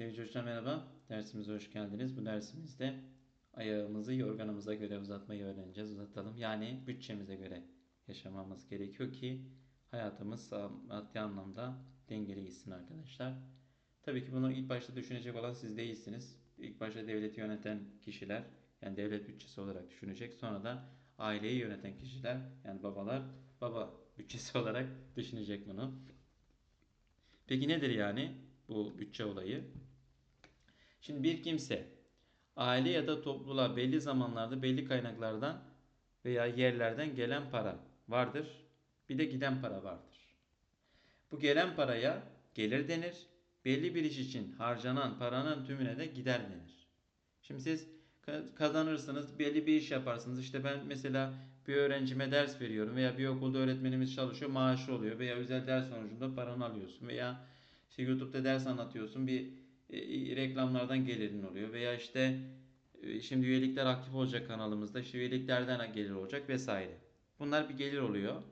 Sevgili çocuklar merhaba. Dersimize hoş geldiniz. Bu dersimizde ayağımızı yorganımıza göre uzatmayı öğreneceğiz. Uzatalım. Yani bütçemize göre yaşamamız gerekiyor ki hayatımız maddi anlamda dengeli gitsin arkadaşlar. Tabii ki bunu ilk başta düşünecek olan siz değilsiniz. İlk başta devleti yöneten kişiler yani devlet bütçesi olarak düşünecek. Sonra da aileyi yöneten kişiler yani babalar baba bütçesi olarak düşünecek bunu. Peki nedir yani bu bütçe olayı? Şimdi bir kimse aile ya da topluluğa belli zamanlarda belli kaynaklardan veya yerlerden gelen para vardır. Bir de giden para vardır. Bu gelen paraya gelir denir. Belli bir iş için harcanan paranın tümüne de gider denir. Şimdi siz ka- kazanırsınız, belli bir iş yaparsınız. İşte ben mesela bir öğrencime ders veriyorum veya bir okulda öğretmenimiz çalışıyor, maaşı oluyor veya özel ders sonucunda paranı alıyorsun veya işte YouTube'da ders anlatıyorsun, bir e, reklamlardan gelirin oluyor veya işte e, şimdi üyelikler aktif olacak kanalımızda işte üyeliklerden gelir olacak vesaire. Bunlar bir gelir oluyor.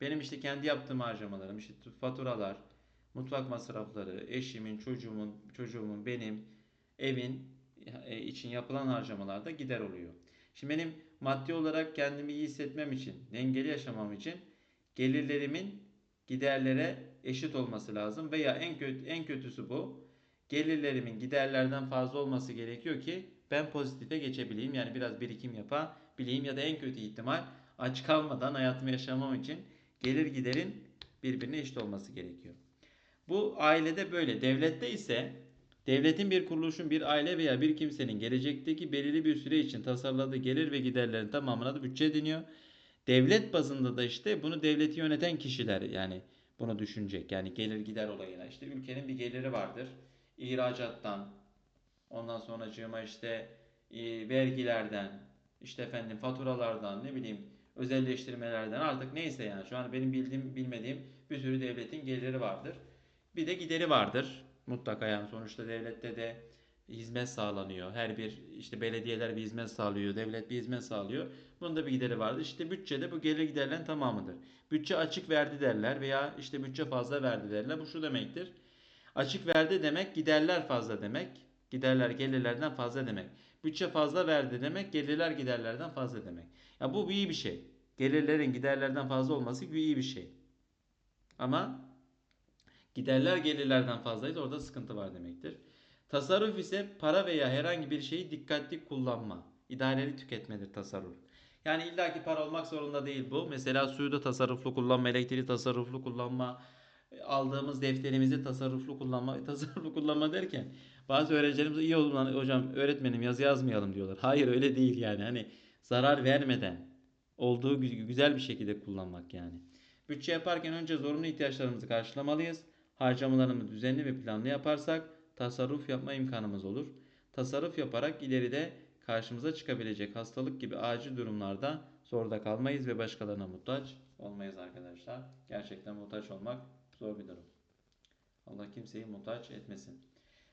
Benim işte kendi yaptığım harcamalarım işte faturalar, mutfak masrafları, eşimin, çocuğumun, çocuğumun, benim, evin e, için yapılan harcamalarda gider oluyor. Şimdi benim maddi olarak kendimi iyi hissetmem için, dengeli yaşamam için gelirlerimin giderlere eşit olması lazım veya en kötü en kötüsü bu. Gelirlerimin giderlerden fazla olması gerekiyor ki ben pozitife geçebileyim. Yani biraz birikim yapabileyim ya da en kötü ihtimal aç kalmadan hayatımı yaşamam için gelir giderin birbirine eşit olması gerekiyor. Bu ailede böyle. Devlette ise devletin bir kuruluşun bir aile veya bir kimsenin gelecekteki belirli bir süre için tasarladığı gelir ve giderlerin tamamına da bütçe deniyor. Devlet bazında da işte bunu devleti yöneten kişiler yani bunu düşünecek. Yani gelir gider olayına. İşte ülkenin bir geliri vardır. İhracattan, ondan sonracığıma işte e, vergilerden, işte efendim faturalardan, ne bileyim özelleştirmelerden artık neyse yani şu an benim bildiğim bilmediğim bir sürü devletin geliri vardır. Bir de gideri vardır. Mutlaka yani sonuçta devlette de hizmet sağlanıyor. Her bir işte belediyeler bir hizmet sağlıyor, devlet bir hizmet sağlıyor. Bunun da bir gideri vardır. İşte bütçede bu gelir giderlerin tamamıdır. Bütçe açık verdi derler veya işte bütçe fazla verdi derler. Bu şu demektir. Açık verdi demek giderler fazla demek. Giderler gelirlerden fazla demek. Bütçe fazla verdi demek gelirler giderlerden fazla demek. Ya bu iyi bir şey. Gelirlerin giderlerden fazla olması iyi bir şey. Ama giderler gelirlerden fazlaysa orada sıkıntı var demektir. Tasarruf ise para veya herhangi bir şeyi dikkatli kullanma. İdareli tüketmedir tasarruf. Yani illaki para olmak zorunda değil bu. Mesela suyu da tasarruflu kullanma, elektriği tasarruflu kullanma, aldığımız defterimizi tasarruflu kullanma, tasarruflu kullanma derken bazı öğrencilerimiz iyi oldu lan hocam öğretmenim yazı yazmayalım diyorlar. Hayır öyle değil yani. Hani zarar vermeden olduğu gü- güzel bir şekilde kullanmak yani. Bütçe yaparken önce zorunlu ihtiyaçlarımızı karşılamalıyız. Harcamalarımızı düzenli ve planlı yaparsak tasarruf yapma imkanımız olur. Tasarruf yaparak ileride karşımıza çıkabilecek hastalık gibi acil durumlarda zorda kalmayız ve başkalarına muhtaç olmayız arkadaşlar. Gerçekten muhtaç olmak zor bir durum. Allah kimseyi muhtaç etmesin.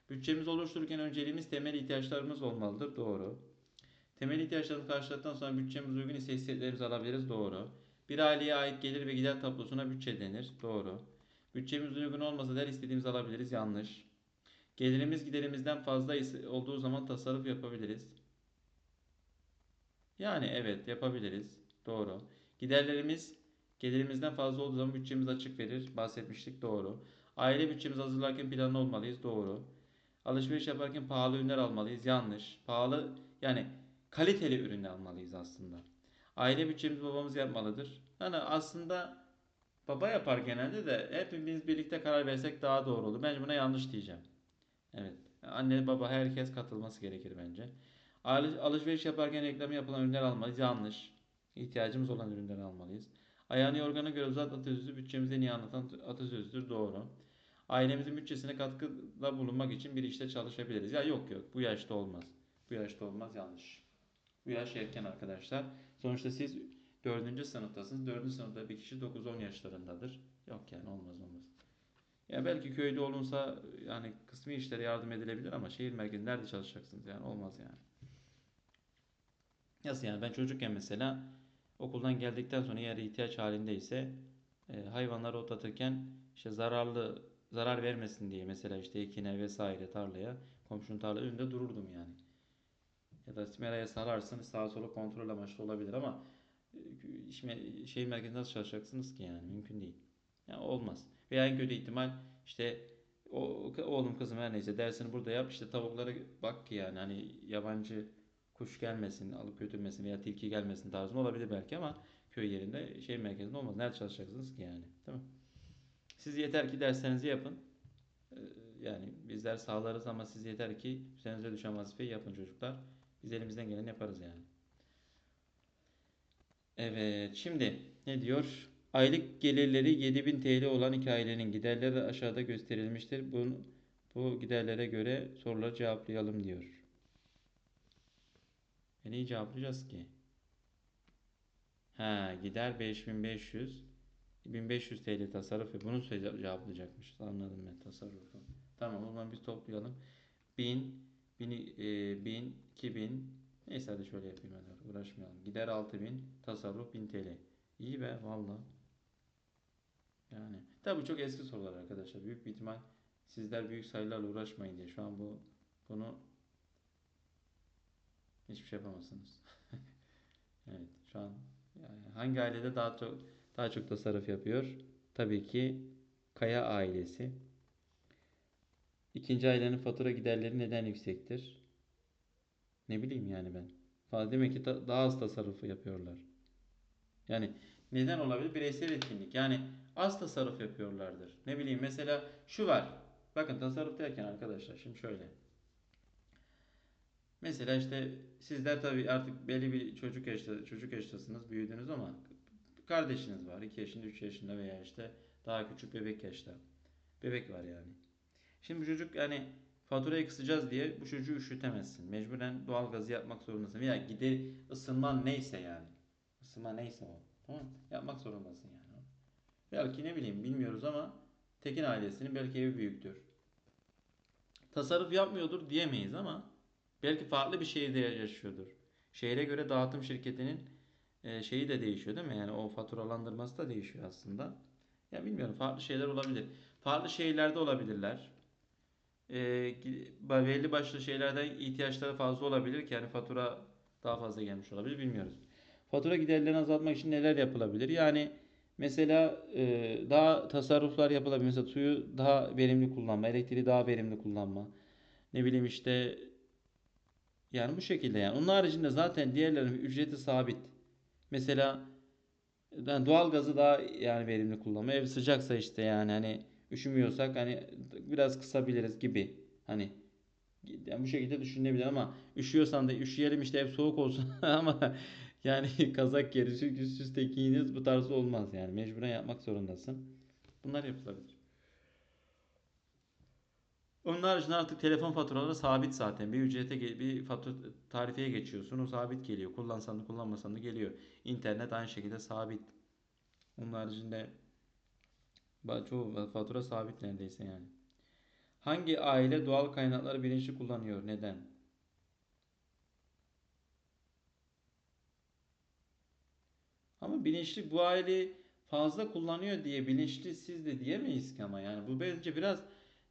Bütçemizi oluştururken önceliğimiz temel ihtiyaçlarımız olmalıdır. Doğru. Temel ihtiyaçlarımızı karşıladıktan sonra bütçemiz uygun ise istediklerimizi alabiliriz. Doğru. Bir aileye ait gelir ve gider tablosuna bütçe denir. Doğru. Bütçemiz uygun olmasa der istediğimizi alabiliriz. Yanlış. Gelirimiz giderimizden fazla olduğu zaman tasarruf yapabiliriz. Yani evet yapabiliriz. Doğru. Giderlerimiz gelirimizden fazla olduğu zaman bütçemiz açık verir. Bahsetmiştik. Doğru. Aile bütçemizi hazırlarken planlı olmalıyız. Doğru. Alışveriş yaparken pahalı ürünler almalıyız. Yanlış. Pahalı yani kaliteli ürünler almalıyız aslında. Aile bütçemizi babamız yapmalıdır. Yani aslında baba yapar genelde de hepimiz birlikte karar versek daha doğru olur. Bence buna yanlış diyeceğim. Evet. Anne baba herkes katılması gerekir bence. Alış- Alışveriş yaparken reklamı yapılan ürünler almalıyız. Yanlış. İhtiyacımız olan ürünleri almalıyız. Ayağını yorgana göre uzat atasözü bütçemizi en iyi anlatan atasözüdür. Doğru. Ailemizin bütçesine katkıda bulunmak için bir işte çalışabiliriz. Ya yok yok bu yaşta olmaz. Bu yaşta olmaz yanlış. Bu yaş erken arkadaşlar. Sonuçta siz 4. sınıftasınız. 4. sınıfta bir kişi 9-10 yaşlarındadır. Yok yani olmaz olmaz. Ya belki köyde olunsa yani kısmi işlere yardım edilebilir ama şehir merkezinde nerede çalışacaksınız yani olmaz yani. Nasıl yani ben çocukken mesela okuldan geldikten sonra eğer ihtiyaç halindeyse e, hayvanları otlatırken işte zararlı zarar vermesin diye mesela işte ekine vesaire tarlaya komşunun tarla önünde dururdum yani. Ya da meraya salarsın sağa sola kontrol amaçlı olabilir ama e, iş me- şey merkezinde nasıl çalışacaksınız ki yani mümkün değil. Yani olmaz. Veya en kötü ihtimal işte o oğlum kızım her neyse dersini burada yap işte tavuklara bak ki yani hani yabancı kuş gelmesin alıp götürmesin veya tilki gelmesin tarzında olabilir belki ama köy yerinde şey merkezinde olmaz. Nerede çalışacaksınız ki yani değil mi? Siz yeter ki derslerinizi yapın. Ee, Yani bizler sağlarız ama siz yeter ki üzerinize düşen vazifeyi yapın çocuklar. Biz elimizden geleni yaparız yani. Evet, şimdi ne diyor? Aylık gelirleri 7000 TL olan iki ailenin giderleri aşağıda gösterilmiştir. Bu, bu giderlere göre soruları cevaplayalım diyor. Neyi cevaplayacağız ki? Ha, gider 5500. 1500 TL tasarruf ve bunu cevaplayacakmışız. Anladım ben tasarrufu. Tamam o zaman biz toplayalım. 1000, 1000, e, 1000, 2000 neyse hadi şöyle yapayım hadi uğraşmayalım. Gider 6000, tasarruf 1000 TL. İyi be valla. Yani tabi çok eski sorular arkadaşlar. Büyük bir ihtimal sizler büyük sayılarla uğraşmayın diye. Şu an bu bunu hiçbir şey yapamazsınız. Evet şu an hangi ailede daha çok daha çok tasarruf yapıyor? Tabii ki Kaya ailesi. İkinci ailenin fatura giderleri neden yüksektir? Ne bileyim yani ben. Demek ki da- daha az tasarruf yapıyorlar. Yani neden olabilir? Bireysel etkinlik. Yani az tasarruf yapıyorlardır. Ne bileyim mesela şu var. Bakın tasarruf derken arkadaşlar şimdi şöyle. Mesela işte sizler tabii artık belli bir çocuk yaşta çocuk yaştasınız, büyüdünüz ama kardeşiniz var. 2 yaşında, 3 yaşında veya işte daha küçük bebek yaşta. Bebek var yani. Şimdi bu çocuk yani faturayı kısacağız diye bu çocuğu üşütemezsin. Mecburen doğalgazı yapmak zorundasın. Veya gider ısınman neyse yani. Isınma neyse o. Tamam? Yapmak zorundasın yani. Belki ne bileyim bilmiyoruz ama Tekin ailesinin belki evi büyüktür. Tasarruf yapmıyordur diyemeyiz ama belki farklı bir şehirde yaşıyordur. Şehre göre dağıtım şirketinin e, şeyi de değişiyor değil mi? Yani o faturalandırması da değişiyor aslında. Ya bilmiyorum farklı şeyler olabilir. Farklı şehirlerde olabilirler. E, belli başlı şeylerden ihtiyaçları fazla olabilir ki yani fatura daha fazla gelmiş olabilir bilmiyoruz. Fatura giderlerini azaltmak için neler yapılabilir? Yani mesela e, daha tasarruflar yapılabilir. Mesela suyu daha verimli kullanma, elektriği daha verimli kullanma. Ne bileyim işte yani bu şekilde yani. Onun haricinde zaten diğerlerinin ücreti sabit. Mesela yani doğalgazı daha yani verimli kullanma. Ev sıcaksa işte yani hani üşümüyorsak hani biraz kısabiliriz gibi. Hani yani bu şekilde düşünülebilir ama üşüyorsan da üşüyelim işte ev soğuk olsun ama yani kazak gerisi üst üste giyiniz bu tarz olmaz yani. Mecburen yapmak zorundasın. Bunlar yapılabilir. Onun haricinde artık telefon faturaları sabit zaten. Bir ücrete bir fatura tarifeye geçiyorsun. O sabit geliyor. Kullansan da kullanmasan da geliyor. İnternet aynı şekilde sabit. Onun haricinde çoğu fatura sabit neredeyse yani. Hangi aile doğal kaynakları bilinçli kullanıyor? Neden? Ama bilinçli bu aile fazla kullanıyor diye bilinçli siz de diyemeyiz ki ama yani bu bence biraz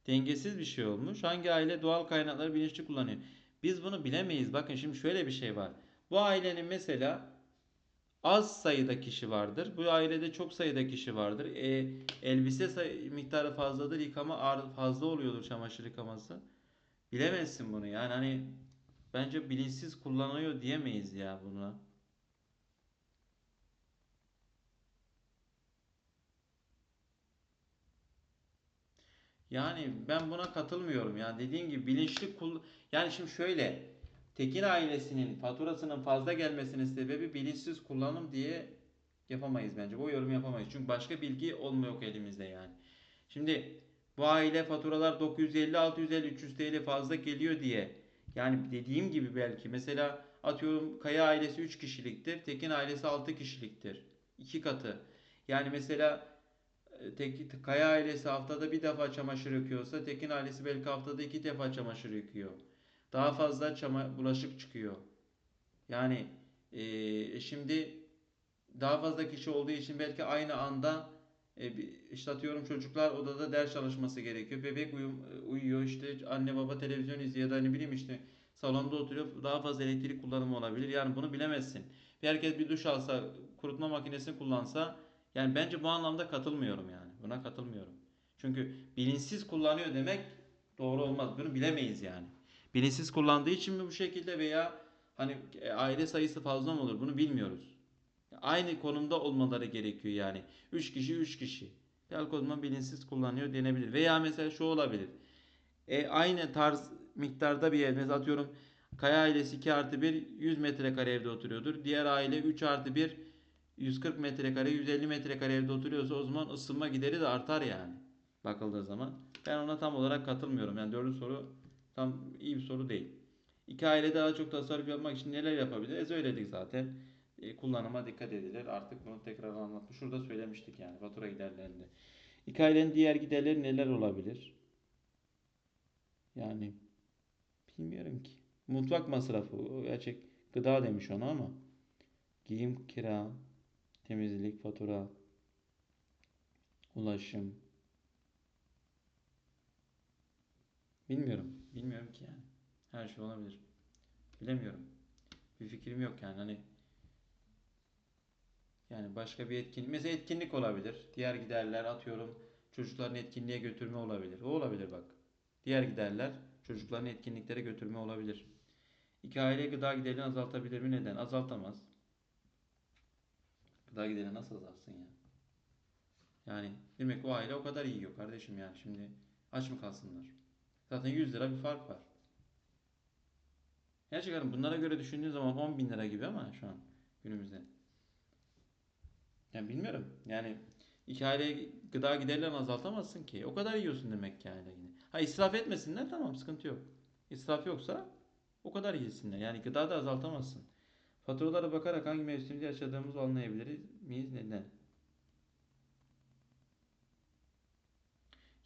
dengesiz bir şey olmuş. Hangi aile doğal kaynakları bilinçli kullanıyor? Biz bunu bilemeyiz. Bakın şimdi şöyle bir şey var. Bu ailenin mesela az sayıda kişi vardır. Bu ailede çok sayıda kişi vardır. E, elbise say- miktarı fazladır. Yıkama fazla oluyordur çamaşır yıkaması. Bilemezsin bunu yani hani bence bilinçsiz kullanıyor diyemeyiz ya buna. Yani ben buna katılmıyorum ya. Dediğin gibi bilinçli kul yani şimdi şöyle Tekin ailesinin faturasının fazla gelmesinin sebebi bilinçsiz kullanım diye yapamayız bence. Bu yorum yapamayız. Çünkü başka bilgi olmuyor elimizde yani. Şimdi bu aile faturalar 950, 650, 300 TL fazla geliyor diye. Yani dediğim gibi belki mesela atıyorum Kaya ailesi 3 kişiliktir. Tekin ailesi 6 kişiliktir. 2 katı. Yani mesela e, Tek, Kaya ailesi haftada bir defa çamaşır yıkıyorsa Tekin ailesi belki haftada iki defa çamaşır yıkıyor. Daha fazla çama, bulaşık çıkıyor. Yani e, şimdi daha fazla kişi olduğu için belki aynı anda E, işte atıyorum çocuklar odada ders çalışması gerekiyor. Bebek uyum- uyuyor işte anne baba televizyon izliyor ya da ne bileyim işte salonda oturuyor. Daha fazla elektrik kullanımı olabilir. Yani bunu bilemezsin. Bir herkes bir duş alsa, kurutma makinesini kullansa yani bence bu anlamda katılmıyorum yani. Buna katılmıyorum. Çünkü bilinçsiz kullanıyor demek doğru olmaz. Bunu bilemeyiz yani. Bilinçsiz kullandığı için mi bu şekilde veya hani e, aile sayısı fazla mı olur bunu bilmiyoruz. Aynı konumda olmaları gerekiyor yani. 3 kişi 3 kişi. Zaman bilinçsiz kullanıyor denebilir. Veya mesela şu olabilir. E, aynı tarz miktarda bir ev. Mesela atıyorum Kaya ailesi 2 artı 1 100 metrekare evde oturuyordur. Diğer aile 3 artı 1 140 metrekare 150 metrekare evde oturuyorsa o zaman ısınma gideri de artar yani. Bakıldığı zaman. Ben ona tam olarak katılmıyorum. Yani dördüncü soru tam iyi bir soru değil. İki aile daha çok tasarruf yapmak için neler yapabilir? E söyledik zaten. E, kullanıma dikkat edilir. Artık bunu tekrar anlatmış. Şurada söylemiştik yani fatura giderlerinde. İki ailenin diğer giderleri neler olabilir? Yani bilmiyorum ki. Mutfak masrafı. O gerçek gıda demiş ona ama. Giyim, kira, temizlik, fatura, ulaşım. Bilmiyorum. Bilmiyorum ki yani. Her şey olabilir. Bilemiyorum. Bir fikrim yok yani hani yani başka bir etkinlik mesela etkinlik olabilir. Diğer giderler atıyorum çocukların etkinliğe götürme olabilir. O olabilir bak. Diğer giderler çocukların etkinliklere götürme olabilir. İki aile gıda giderini azaltabilir mi? Neden? Azaltamaz. Gıda giderini nasıl azaltsın ya? Yani demek o aile o kadar yiyor kardeşim yani şimdi aç mı kalsınlar? Zaten 100 lira bir fark var. Gerçekten bunlara göre düşündüğün zaman 10 bin lira gibi ama şu an günümüzde. Yani bilmiyorum. Yani iki aile gıda giderlerini azaltamazsın ki. O kadar yiyorsun demek ki aile yine. Ha israf etmesinler tamam sıkıntı yok. İsraf yoksa o kadar yesinler. Yani gıda da azaltamazsın. Faturalara bakarak hangi mevsimde yaşadığımızı anlayabilir miyiz? Neden?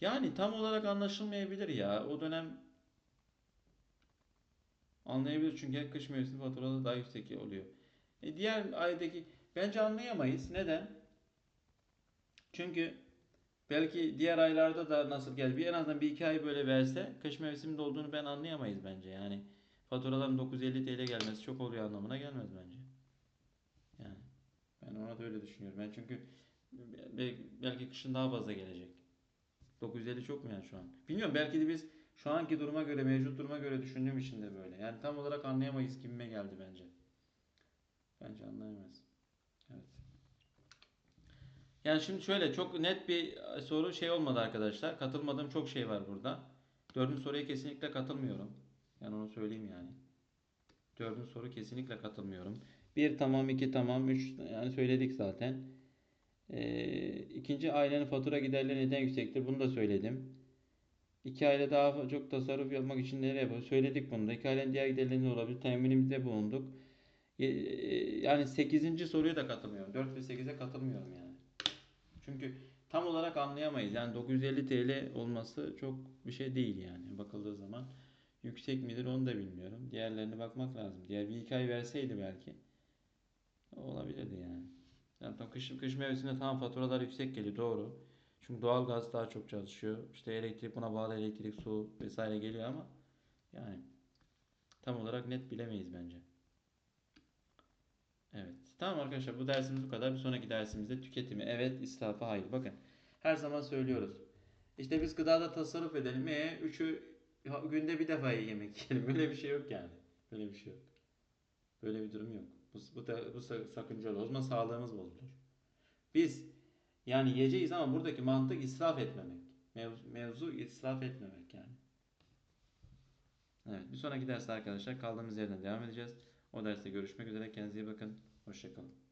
Yani tam olarak anlaşılmayabilir ya. O dönem anlayabilir çünkü kış mevsimi faturaları daha yüksek oluyor. E diğer aydaki bence anlayamayız. Neden? Çünkü belki diğer aylarda da nasıl geldi? Bir en azından bir iki ay böyle verse kış mevsiminde olduğunu ben anlayamayız bence. Yani faturaların 950 TL gelmesi çok oluyor anlamına gelmez bence. Yani ben ona da öyle düşünüyorum. Ben çünkü be- belki kışın daha fazla gelecek. 950 çok mu yani şu an? Bilmiyorum belki de biz şu anki duruma göre, mevcut duruma göre düşündüğüm için de böyle. Yani tam olarak anlayamayız gibime geldi bence. Bence anlayamayız. Evet. Yani şimdi şöyle çok net bir soru şey olmadı arkadaşlar. Katılmadığım çok şey var burada. Dördüncü soruya kesinlikle katılmıyorum. Yani onu söyleyeyim yani. Dördüncü soru kesinlikle katılmıyorum. Bir tamam, iki tamam, üç yani söyledik zaten. Ee, ikinci ailenin fatura giderleri neden yüksektir? Bunu da söyledim. İki aile daha çok tasarruf yapmak için nereye yapıyor? Söyledik bunu da. İki ailenin diğer giderleri ne olabilir? Teminimizde bulunduk. Ye- Yani 8. soruya da katılmıyorum. 4 ve 8'e katılmıyorum yani. Çünkü tam olarak anlayamayız. Yani 950 TL olması çok bir şey değil yani bakıldığı zaman. Yüksek midir onu da bilmiyorum. Diğerlerine bakmak lazım. Diğer bir ay verseydi belki olabilirdi yani. Tam kış, kış mevsiminde tam faturalar yüksek geliyor doğru. Çünkü doğalgaz daha çok çalışıyor. İşte elektrik buna bağlı elektrik, su vesaire geliyor ama yani tam olarak net bilemeyiz bence. Evet. Tamam arkadaşlar bu dersimiz bu kadar. Bir sonraki dersimizde tüketimi evet, israfa hayır. Bakın her zaman söylüyoruz. İşte biz gıdada tasarruf edelim. E, üçü günde bir defa yemek yiyelim. Böyle bir şey yok yani. Böyle bir şey yok. Böyle bir durum yok. Bu, bu, da, bu sa- sakıncalı. O zaman sağlığımız bozulur. Biz yani yiyeceğiz ama buradaki mantık israf etmemek. Mevzu, mevzu israf etmemek yani. Evet. Bir sonraki derste arkadaşlar kaldığımız yerden devam edeceğiz. O derste görüşmek üzere. Kendinize iyi bakın. Hoşçakalın.